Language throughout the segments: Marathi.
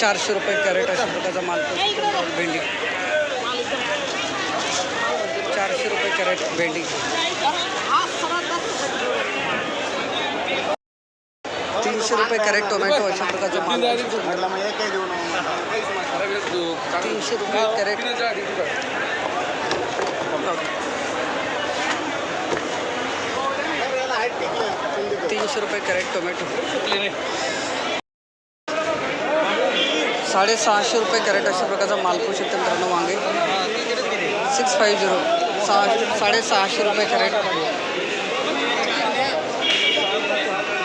चारशे रुपये कॅरेट अशा प्रकारचा माल भेंडी. चारशे रुपये कॅरेट भेंडी. तीनशे रुपये कॅरेट टोमॅटो अशा प्रकारचा माल तीनशे रुपये कॅरेट. तीनशे रुपये कॅरेट टोमॅटो. साडेसहाशे रुपये कॅरेट अशा प्रकारचा माल पाहू शकतो मित्रांनो वांगे. सिक्स फाईव्ह झिरो सहा साडेसहाशे रुपये कॅरेट.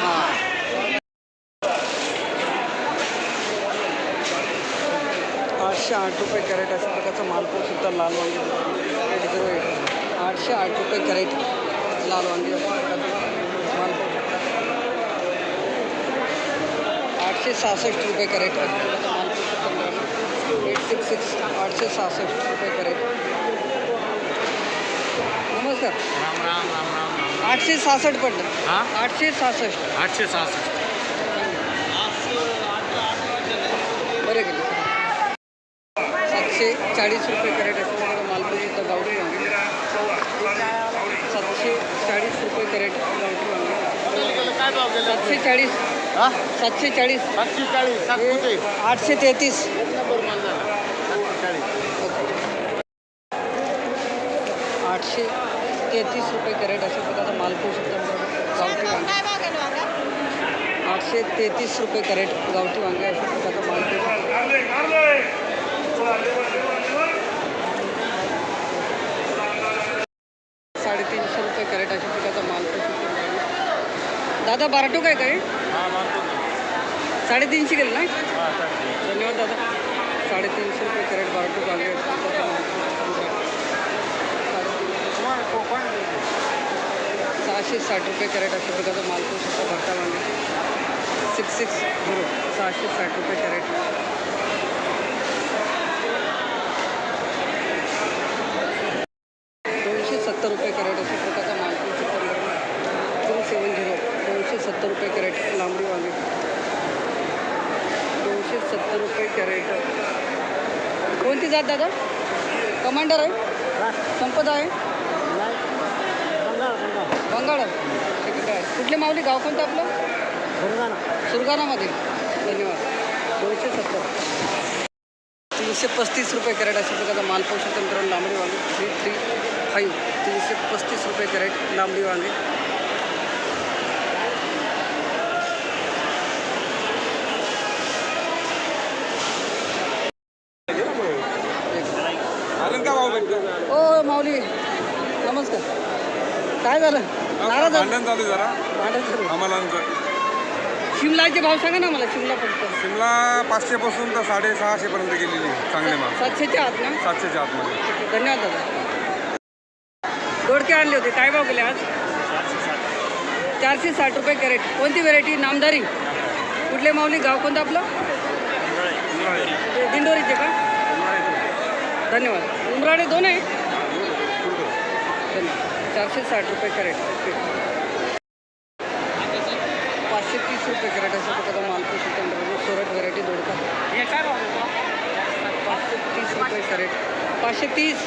हां. आठशे आठ रुपये कॅरेट अशा प्रकारचा माल पाहू शकता लाल वांगे. एट झिरो एट आठशे आठ रुपये कॅरेट लाल वांगे अशा प्रकारचा माल पाहू शकता आठशे सहासष्ट रुपये कॅरेट अशा प्रकारचा माल पाहू शकता मित्रांनो. एट सिक्स सिक्स आठशे सहासष्ट रुपये कॅरेट नमस्कार. राम राम राम राम राम. आठशे सहासष्ट पडलं. हां? आठशे सहासष्ट. आठशे सहासष्ट. बरे गेले. सातशे चाळीस रुपये कॅरेट असं मालपूर इथं गावठी वांगे सातशे चाळीस रुपये कॅरेट गावठी वांगे सातशे चाळीस. हा? सातशे चाळीस. सातशे चाळीस. आठशे तेहतीस नंबर माल झाला सातशे चाळीस आठशे तेहतीस रुपये कॅरेट अशा प्रकारचा माल पाहू शकता गावठी वांगे. आठशे तेहतीस रुपये कॅरेट गावठी वांगे अशा प्रकारचा माल पाहू शकता साडेतीनशे रुपये कॅरेट अशा प्रकारचा माल पाहू शकता दादा बाराटो काय काय हा? मानतो साडेतीनशे गेलं ना? हा सातशे धन्यवाद दादा. साडेतीनशे रुपये कॅरेट बाराटो वांगे अशा प्रकारचा माल पाहू शकता. साडेतीनशे तुम्हाला कोकण सहाशे साठ रुपये कॅरेट अशा प्रकारचा माल पाहू शकता भरता वांगे सिक्स सिक्स झिरो सहाशे साठ रुपये कॅरेट. दोनशे सत्तर रुपये कॅरेट अशा प्रकारचा माल पाहू शकता थ्री सेवन झिरो दोनशे सत्तर रुपये कॅरेट लांबडी वांगे दोनशे सत्तर रुपये कॅरेट. कोणती जात दादा? कमांडर आहे? संपदा आहे? ठीक आहे. कुठले माऊली? गाव कोणतं आपलं? सुरगाणामध्ये धन्यवाद. दोनशे सत्तर. तीनशे पस्तीस रुपये कॅरेट अशा प्रकारचा माल पाहू शकतो मित्रांनो लांबडी वांगे. Three three five. तीनशे पस्तीस रुपये कॅरेट लांबडी वांगे. ओ माऊली. नमस्कार. काय झालं? नाराज आहे? भांडण चालू आहे जरा. भांडण चालू आहे. आम्हाला शिमलाचे भाव सांगा ना मला शिमला फक्त. शिमला पाचशे पासून तर साडेसहाशे पर्यंत गेलेली आहे. चांगले माल. सातशेच्या आत ना? सातशेच्या आतमध्ये. धन्यवाद दादा. दोडके आणले होते काय भाव केले आज? चारशे साठ रुपये कॅरेट. कोणती व्हेरायटी नामदारी. कुठले माऊली? गाव कोणतं आपलं? ते दिंडोरीचे का? धन्यवाद. उमराडे दोन आहे धन्यवाद. चारशे साठ रुपये कॅरेट. पाचशे तीस रुपये कॅरेट अशा प्रकारचा माल पोषी सोरट व्हेरायटी दोडका. पाचशे तीस रुपये कॅरेट. पाचशे तीस.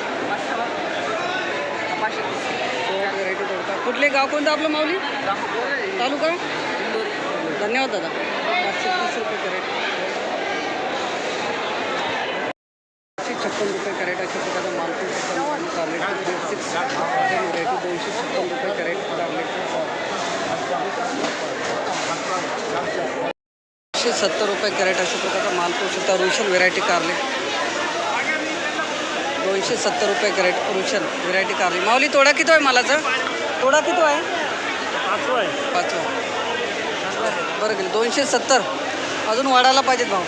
सोरट व्हेरायटी दोडका. कुठले गाव कोणतं आपलं माऊली? तालुका? धन्यवाद दादा. पाचशे तीस रुपये कॅरेट. छप्पन रुपये कॅरेट अशा प्रकारचा माल पोषी कार्लेट सिक्स व्हेरायटी दोनशे छप्पन रुपये कॅरेट कार्लेट एकशे सत्तर रुपये कॅरेट अशा प्रकारचा माल पाहू शकता रुशन व्हेरायटी कारले. दोनशे सत्तर रुपये कॅरेट. रुशन व्हेरायटी कारले. माऊली तोडा किती आहे मालाचा? तोडा किती आहे? पाचवा बरं गेलं. दोनशे सत्तर. अजून वाढायला पाहिजेत भाव.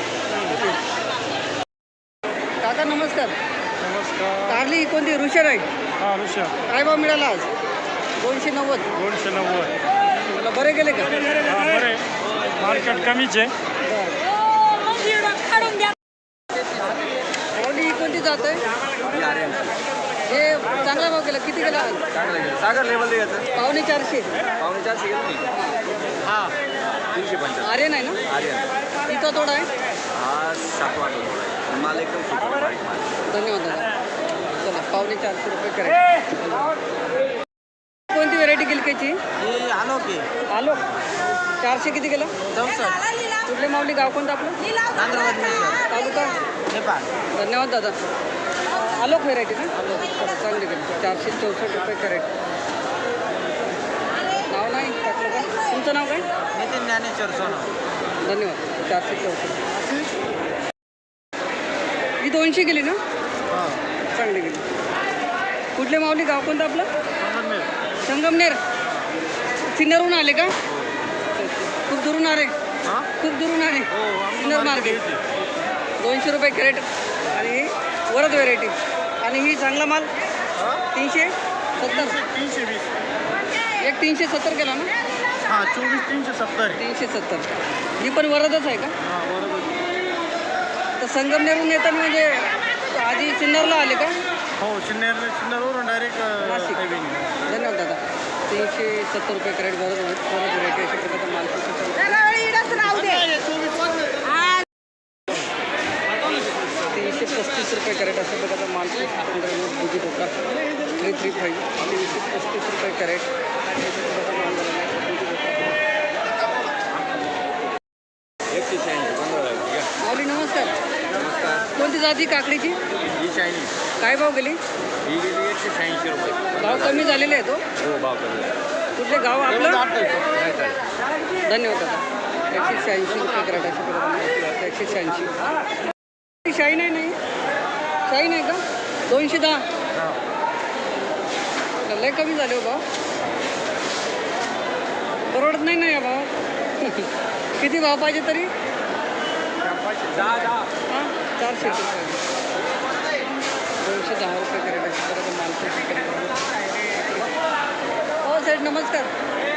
काका नमस्कार. नमस्कार. कारली कोणती? रुशन आहे? काय भाव मिळाला आज? दोनशे नव्वद. दोनशे नव्वद. बरे गेले का? बरे. मार्केट कमीच आहे. माऊली ही कोणती जात आहे? हे चांगला भाव केला. किती गेला आज सागर लेवल द्यायचं पावणे चारशे. पावणे चारशे गेलं हा. तीनशे पंचाळीस आर्यन आहे ना? आर्यन. इथं तोडा आहे. माल एकदम सुपर माल धन्यवाद दादा. चला पावणे चारशे रुपये कॅरेट. कोणती व्हेरायटी गिलक्याची हे आलो की आलो चारशे किती गेलं चौसष्ट कुठले माऊली गाव कोणतं आपलं? तालुका? नेपाळ. धन्यवाद दादा. आलोक व्हेरायटी ना? चांगली गेली चारशे चौसष्ट रुपये कॅरेट नाव नाही? टाकलं का तुमचं नाव काय? नितीन ज्ञानेश्वर सोनं धन्यवाद. चारशे चौसष्ट. ही दोनशे गेली ना? चांगली गेली कुठले माऊली गाव कोणतं आपलं? संगमनेर. सिन्नरहून आले का? दुरून आले खूप दुरून आले सिन्नर मार्केट दोनशे रुपये कॅरेट आणि वरद व्हेरायटी आणि ही चांगला माल. तीनशे सत्तर. तीनशे वीस. एक तीनशे सत्तर केला ना? हां चोवीस तीनशे सत्तर तीनशे सत्तर. ही पण वरदच आहे का? हां तर संगमनेरहून येताना म्हणजे आधी सिन्नरला आले का? हो सिन्नर सिन्नरवरून डायरेक्ट धन्यवाद दादा. तीनशे सत्तर रुपये कॅरेट वरद वरद व्हेरायटी अशा प्रकारचा माल तीनशे पस्तीस रुपये कॅरेट अशा प्रकारचा माल बुजित होता थ्री थ्री फाईव्ह तीनशे पस्तीस रुपये कॅरेट एकशे शहाऐंशी पंधरा माऊली नमस्कार. नमस्कार. कोणती जाती काकडीची? ही काय भाव गेली? ही गेली एकशे शहाऐंशी रुपये. भाव कमी झालेले आहे तो हो भाव कमी कुठले गाव आपलं? धन्यवाद दादा. एकशे शहाऐंशी रुपये कॅरेट अशा प्रकारचा एकशे शहाऐंशी. शाही नाही नाही. शाही नाही का? दोनशे दहा. लय कमी झाले हो भाव परवडत नाही ना या भाव किती भाव पाहिजे तरी? हां? चारशे दोनशे दहा रुपये माल हो साहेब नमस्कार.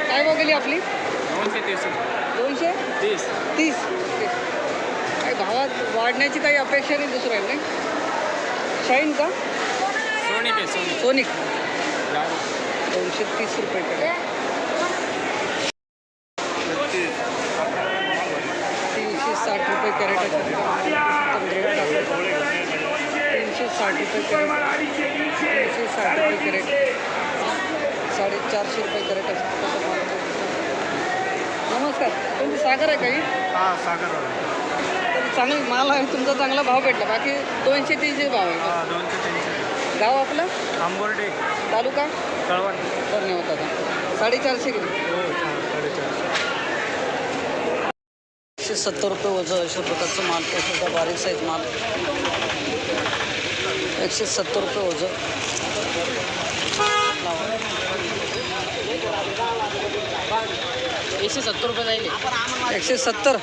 काय भाव गेली आपली? दोनशे तीस. दोनशे? तीस. तीस. काही भावात वाढण्याची काही अपेक्षा नाही दुसरं आहे नाही शाईन का सोनी. पे सोनी. सोनिक दोनशे तीस रुपये तीनशे साठ रुपये कॅरेट आहे. तीनशे साठ रुपये कॅरेट. तीनशे साठ रुपये कॅरेट. साडेचारशे रुपये कॅरेट आहे. नमस्कार. तुमची सागर आहे काही हां? सागर तरी चांगला माल आहे तुमचा चांगला भाव भेटला. बाकी दोनशे तीनशे भाव आहे. हां दोनशे तीनशे. गाव आपलं? आंबोर्डे. तालुका? कळवण. धन्यवाद दादा. साडेचारशे किलो. हो साडेचारशे. एकशे सत्तर रुपये वजन अशा प्रकारचं माल सुद्धा बारीक साईज माल. एकशे सत्तर रुपये वजन. एकशे सत्तर रुपये जाईल. एकशे सत्तर?